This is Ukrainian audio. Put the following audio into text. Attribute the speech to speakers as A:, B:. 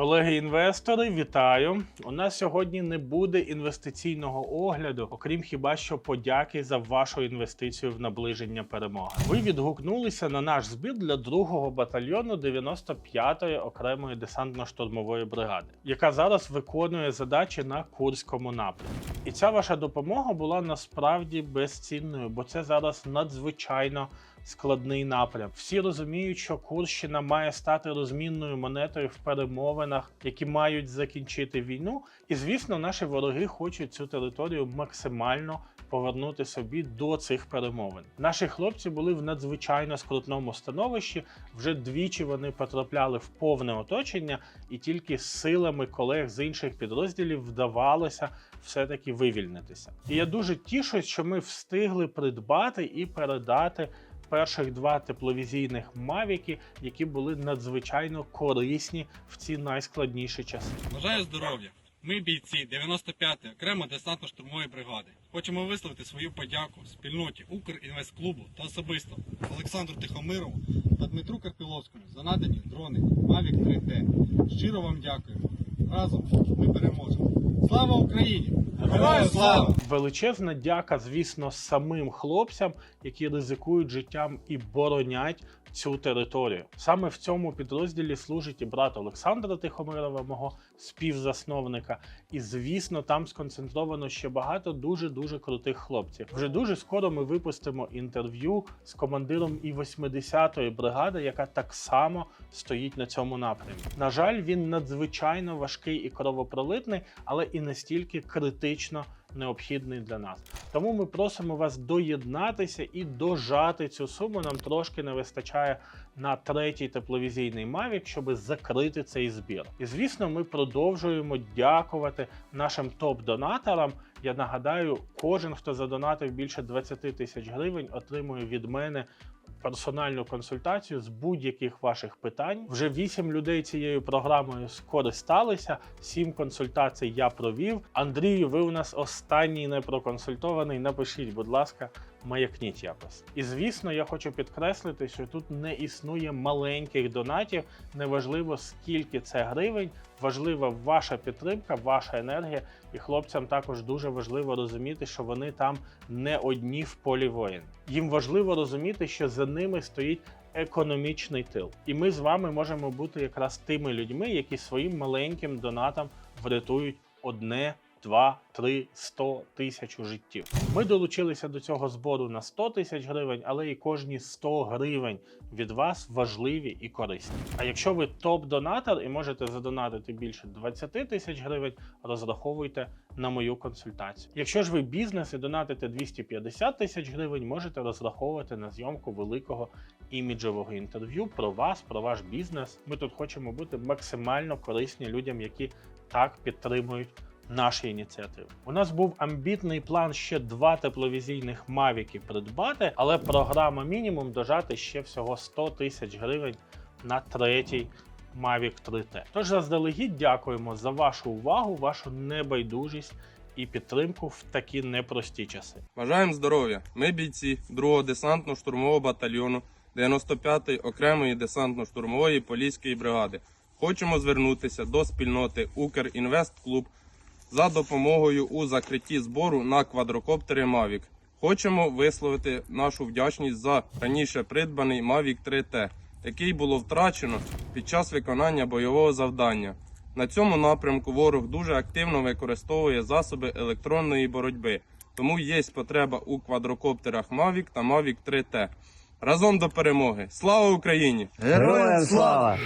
A: Колеги-інвестори, вітаю! У нас сьогодні не буде інвестиційного огляду, окрім хіба що подяки за вашу інвестицію в наближення перемоги. Ви відгукнулися на наш збір для другого батальйону 95-ї окремої десантно-штурмової бригади, яка зараз виконує задачі на Курському напрямку. І ця ваша допомога була насправді безцінною, бо це зараз надзвичайно складний напрям. Всі розуміють, що Курщина має стати розмінною монетою в перемовинах, які мають закінчити війну. І звісно, наші вороги хочуть цю територію максимально повернути собі до цих перемовин. Наші хлопці були в надзвичайно скрутному становищі. Вже двічі вони потрапляли в повне оточення, і тільки силами колег з інших підрозділів вдавалося все-таки вивільнитися. І я дуже тішусь, що ми встигли придбати і передати перших два тепловізійних мавіки, які були надзвичайно корисні в ці найскладніші часи.
B: Бажаю здоров'я! Ми бійці 95-ї окремо десантно-штурмової бригади. Хочемо висловити свою подяку спільноті Укрінвестклубу та особисто Олександру Тихомирову та Дмитру Карпіловському за надані дрони Mavic 3T. Щиро вам дякуємо. Разом ми переможемо. Слава Україні! Героям слава!
A: Величезна дяка, звісно, самим хлопцям, які ризикують життям і боронять цю територію. Саме в цьому підрозділі служить і брат Олександра Тихомирова, мого співзасновника. І звісно, там сконцентровано ще багато дуже дуже крутих хлопців. Вже дуже скоро ми випустимо інтерв'ю з командиром і 80-ї бригади, яка так само стоїть на цьому напрямі. На жаль, він надзвичайно важкий і кровопролитний, але і настільки критично необхідний для нас. Тому ми просимо вас доєднатися і дожати цю суму. Нам трошки не вистачає на третій тепловізійний Mavic, щоб закрити цей збір. І звісно, ми продовжуємо дякувати нашим топ-донаторам. Я нагадаю, кожен, хто задонатив більше 20 тисяч гривень, отримує від мене. Персональну консультацію з будь-яких ваших питань. Вже 8 людей цією програмою скористалися. 7 консультацій я провів. Андрію, ви у нас останній не проконсультований. Напишіть, будь ласка, маякніть якось. І звісно, я хочу підкреслити, що тут не існує маленьких донатів. Неважливо скільки це гривень. Важлива ваша підтримка, ваша енергія. І хлопцям також дуже важливо розуміти, що вони там не одні в полі воїн. Їм важливо розуміти, що за ними стоїть економічний тил. І ми з вами можемо бути якраз тими людьми, які своїм маленьким донатом врятують одне. Два, три, сто тисяч життів. Ми долучилися до цього збору на 100 тисяч гривень, але і кожні 100 гривень від вас важливі і корисні. А якщо ви топ-донатор і можете задонатити більше 20 тисяч гривень, розраховуйте на мою консультацію. Якщо ж ви бізнес і донатите 250 тисяч гривень, можете розраховувати на зйомку великого іміджового інтерв'ю про вас, про ваш бізнес. Ми тут хочемо бути максимально корисні людям, які так підтримують наші ініціативи. У нас був амбітний план ще два тепловізійних мавіки придбати, але програма мінімум дожати ще всього 100 тисяч гривень на третій Mavic 3T. Тож заздалегідь дякуємо за вашу увагу, вашу небайдужість і підтримку в такі непрості часи.
C: Бажаємо здоров'я! Ми бійці 2-го десантно-штурмового батальйону 95-ї окремої десантно-штурмової поліської бригади. Хочемо звернутися до спільноти Укрінвестклуб за допомогою у закритті збору на квадрокоптери Mavic. Хочемо висловити нашу вдячність за раніше придбаний Mavic 3T, який було втрачено під час виконання бойового завдання. На цьому напрямку ворог дуже активно використовує засоби електронної боротьби, тому є потреба у квадрокоптерах Mavic та Mavic 3T. Разом до перемоги! Слава Україні!
D: Героям слава!